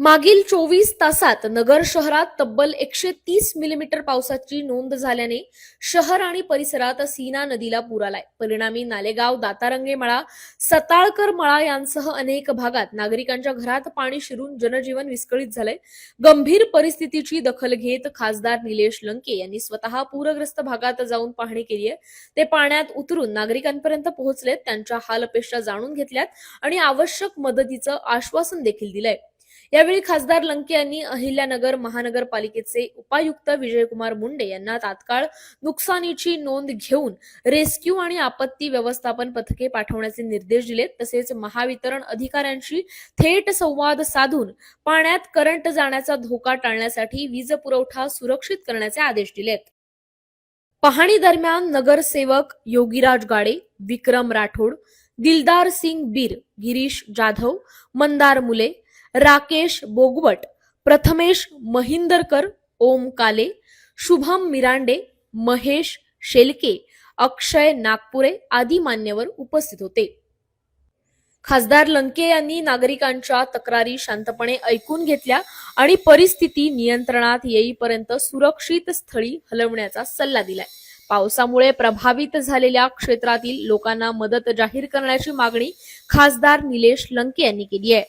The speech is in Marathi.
मागील चोवीस तासात नगर शहरात तब्बल एकशे तीस मिलीमीटर पावसाची नोंद झाल्याने शहर आणि परिसरात सीना नदीला पूर आलाय. परिणामी नालेगाव दातारंगे मळा सताळकर मळा यांसह अनेक भागात नागरिकांच्या घरात पाणी शिरून जनजीवन विस्कळीत झालंय. गंभीर परिस्थितीची दखल घेत खासदार निलेश लंके यांनी स्वतः पूरग्रस्त भागात जाऊन पाहणी केली आहे. ते पाण्यात उतरून नागरिकांपर्यंत पोहोचलेत त्यांच्या हालअपेष्टा जाणून घेतल्यात आणि आवश्यक मदतीचं आश्वासन देखील दिलंय. यावेळी खासदार लंके यांनी अहिल्यानगर महानगरपालिकेचे उपायुक्त विजयकुमार मुंडे यांना तात्काळ नुकसानीची नोंद घेऊन रेस्क्यू आणि आपत्ती व्यवस्थापन पथके पाठवण्याचे निर्देश दिलेत. तसेच महावितरण अधिकाऱ्यांशी थेट संवाद साधून पाण्यात करंट जाण्याचा धोका टाळण्यासाठी वीज पुरवठा सुरक्षित करण्याचे आदेश दिलेत. पाहणी दरम्यान नगरसेवक योगीराज गाडे विक्रम राठोड दिलदार सिंग बीर गिरीश जाधव मंदार मुले राकेश बोगवट प्रथमेश महिंदरकर ओम काले शुभम मिरांडे महेश शेलके अक्षय नागपुरे आदी मान्यवर उपस्थित होते. खासदार लंके यांनी नागरिकांच्या तक्रारी शांतपणे ऐकून घेतल्या आणि परिस्थिती नियंत्रणात येईपर्यंत सुरक्षित स्थळी हलवण्याचा सल्ला दिलाय. पावसामुळे प्रभावित झालेल्या क्षेत्रातील लोकांना मदत जाहीर करण्याची मागणी खासदार निलेश लंके यांनी केली आहे.